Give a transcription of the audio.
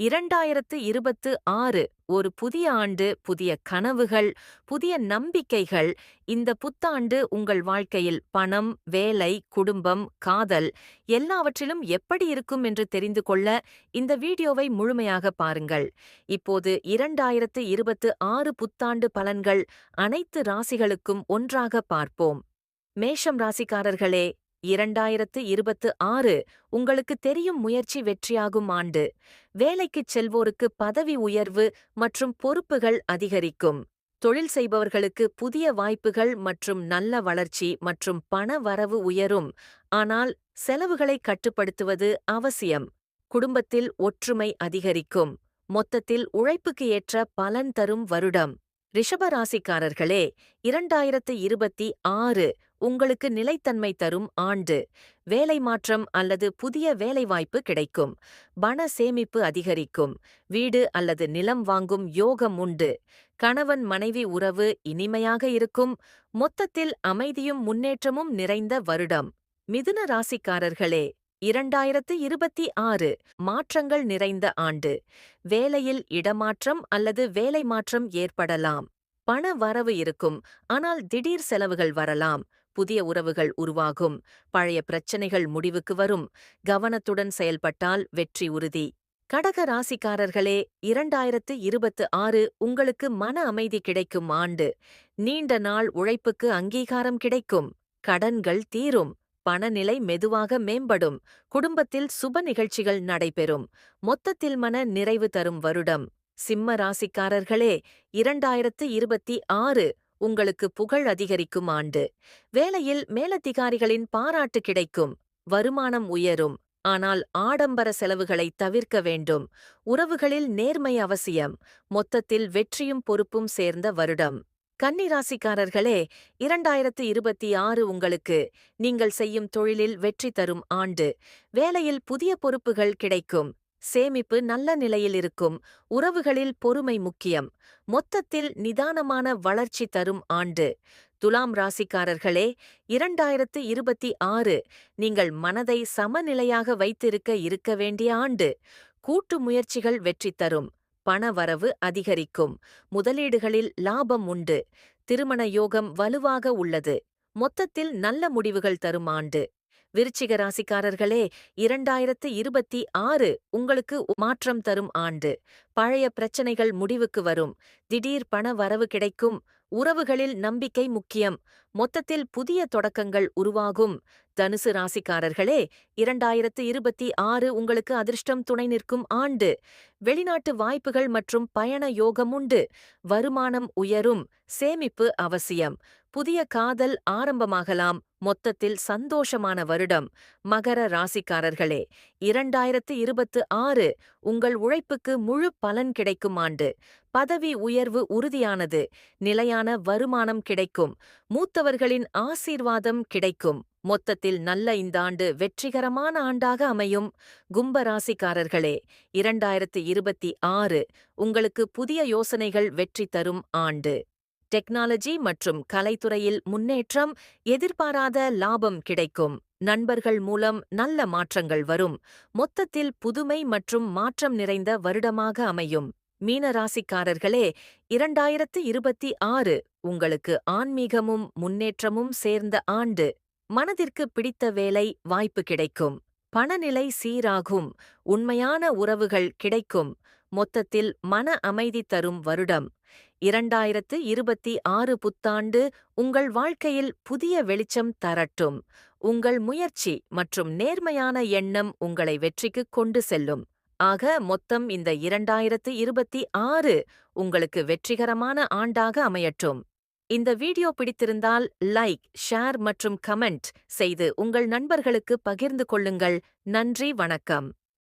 இரண்டாயிரத்து இருபத்து ஆறு ஒரு புதிய ஆண்டு புதிய கனவுகள் புதிய நம்பிக்கைகள் இந்த புத்தாண்டு உங்கள் வாழ்க்கையில் பணம் வேலை குடும்பம் காதல் எல்லாவற்றிலும் எப்படி இருக்கும் என்று தெரிந்து கொள்ள இந்த வீடியோவை முழுமையாக பாருங்கள். இப்போது இரண்டாயிரத்து இருபத்து ஆறு புத்தாண்டு பலன்கள் அனைத்து ராசிகளுக்கும் ஒன்றாக பார்ப்போம். மேஷம் ராசிக்காரர்களே இரண்டாயிரத்து இருபத்து ஆறு உங்களுக்கு தெரியும் முயற்சி வெற்றியாகும் ஆண்டு. வேலைக்குச் செல்வோருக்கு பதவி உயர்வு மற்றும் பொறுப்புகள் அதிகரிக்கும். தொழில் செய்பவர்களுக்கு புதிய வாய்ப்புகள் மற்றும் நல்ல வளர்ச்சி மற்றும் பண வரவு உயரும். ஆனால் செலவுகளை கட்டுப்படுத்துவது அவசியம். குடும்பத்தில் ஒற்றுமை அதிகரிக்கும். மொத்தத்தில் உழைப்புக்கு ஏற்ற பலன் தரும் வருடம். ரிஷபராசிக்காரர்களே இரண்டாயிரத்து இருபத்தி ஆறு உங்களுக்கு நிலைத்தன்மை தரும் ஆண்டு. வேலை மாற்றம் அல்லது புதிய வேலைவாய்ப்பு கிடைக்கும். பண சேமிப்பு அதிகரிக்கும். வீடு அல்லது நிலம் வாங்கும் யோகம் உண்டு. கணவன் மனைவி உறவு இனிமையாக இருக்கும். மொத்தத்தில் அமைதியும் முன்னேற்றமும் நிறைந்த வருடம். மிதுன ராசிக்காரர்களே இரண்டாயிரத்து இருபத்தி ஆறு மாற்றங்கள் நிறைந்த ஆண்டு. வேலையில் இடமாற்றம் அல்லது வேலை மாற்றம் ஏற்படலாம். பண வரவு இருக்கும். ஆனால் திடீர் செலவுகள் வரலாம். புதிய உறவுகள் உருவாகும். பழைய பிரச்சனைகள் முடிவுக்கு வரும். கவனத்துடன் செயல்பட்டால் வெற்றி உறுதி. கடக ராசிக்காரர்களே இரண்டாயிரத்து இருபத்து ஆறு உங்களுக்கு மன அமைதி கிடைக்கும் ஆண்டு. நீண்ட நாள் உழைப்புக்கு அங்கீகாரம் கிடைக்கும். கடன்கள் தீரும். பணநிலை மெதுவாக மேம்படும். குடும்பத்தில் சுப நிகழ்ச்சிகள் நடைபெறும். மொத்தத்தில் மன நிறைவு தரும் வருடம். சிம்ம ராசிக்காரர்களே இரண்டாயிரத்து இருபத்தி ஆறு உங்களுக்கு புகழ் அதிகரிக்கும் ஆண்டு. வேலையில் மேலதிகாரிகளின் பாராட்டு கிடைக்கும். வருமானம் உயரும். ஆனால் ஆடம்பர செலவுகளை தவிர்க்க வேண்டும். உறவுகளில் நேர்மை அவசியம். மொத்தத்தில் வெற்றியும் பொறுப்பும் சேர்ந்த வருடம். கன்னிராசிக்காரர்களே இரண்டாயிரத்து இருபத்தி ஆறு உங்களுக்கு நீங்கள் செய்யும் தொழிலில் வெற்றி தரும் ஆண்டு. வேலையில் புதிய பொறுப்புகள் கிடைக்கும். சேமிப்பு நல்ல நிலையில் இருக்கும். உறவுகளில் பொறுமை முக்கியம். மொத்தத்தில் நிதானமான வளர்ச்சி தரும் ஆண்டு. துலாம் ராசிக்காரர்களே இரண்டாயிரத்து இருபத்தி ஆறு நீங்கள் மனதை சமநிலையாக வைத்திருக்க இருக்க வேண்டிய ஆண்டு. கூட்டு முயற்சிகள் வெற்றி தரும். பண வரவு அதிகரிக்கும். முதலீடுகளில் லாபம் உண்டு. திருமண யோகம் வலுவாக உள்ளது. மொத்தத்தில் நல்ல முடிவுகள் தரும் ஆண்டு. விருச்சிக ராசிக்காரர்களே இரண்டாயிரத்து இருபத்தி ஆறு உங்களுக்கு மாற்றம் தரும் ஆண்டு. பழைய பிரச்சனைகள் முடிவுக்கு வரும். திடீர் பண வரவு கிடைக்கும். உறவுகளில் நம்பிக்கை முக்கியம். மொத்தத்தில் புதிய தொடக்கங்கள் உருவாகும். தனுசு ராசிக்காரர்களே இரண்டாயிரத்து இருபத்தி ஆறு உங்களுக்கு அதிர்ஷ்டம் துணை நிற்கும் ஆண்டு. வெளிநாட்டு வாய்ப்புகள் மற்றும் பயண யோகம் உண்டு. வருமானம் உயரும் சேமிப்பு அவசியம். புதிய காதல் ஆரம்பமாகலாம் மொத்தத்தில் சந்தோஷமான வருடம். மகர ராசிக்காரர்களே இரண்டாயிரத்து இருபத்து ஆறு உங்கள் உழைப்புக்கு முழு பலன் கிடைக்கும் ஆண்டு. பதவி உயர்வு உறுதியானது நிலையான வருமானம் கிடைக்கும். மூத்தவர்களின் ஆசீர்வாதம் கிடைக்கும். மொத்தத்தில் நல்ல இந்த ஆண்டு வெற்றிகரமான ஆண்டாக அமையும். கும்ப ராசிக்காரர்களே இரண்டாயிரத்து இருபத்தி ஆறு உங்களுக்கு புதிய யோசனைகள் வெற்றி தரும் ஆண்டு. டெக்னாலஜி மற்றும் கலைத்துறையில் முன்னேற்றம் எதிர்பாராத லாபம் கிடைக்கும். நண்பர்கள் மூலம் நல்ல மாற்றங்கள் வரும். மொத்தத்தில் புதுமை மற்றும் மாற்றம் நிறைந்த வருடமாக அமையும். மீனராசிக்காரர்களே இரண்டாயிரத்து இருபத்தி ஆறு உங்களுக்கு ஆன்மீகமும் முன்னேற்றமும் சேர்ந்த ஆண்டு. மனதிற்கு பிடித்த வேலை வாய்ப்பு கிடைக்கும். பணநிலை சீராகும். உண்மையான உறவுகள் கிடைக்கும். மொத்தத்தில் மன அமைதி தரும் வருடம். இரண்டாயிரத்து இருபத்தி ஆறு புத்தாண்டு உங்கள் வாழ்க்கையில் புதிய வெளிச்சம் தரட்டும். உங்கள் முயற்சி மற்றும் நேர்மையான எண்ணம் உங்களை வெற்றிக்கு கொண்டு செல்லும். ஆக மொத்தம் இந்த இரண்டாயிரத்து இருபத்தி ஆறு உங்களுக்கு வெற்றிகரமான ஆண்டாக அமையட்டும். இந்த வீடியோ பிடித்திருந்தால் லைக் ஷேர் மற்றும் கமெண்ட் செய்து உங்கள் நண்பர்களுக்கு பகிர்ந்து கொள்ளுங்கள். நன்றி வணக்கம்.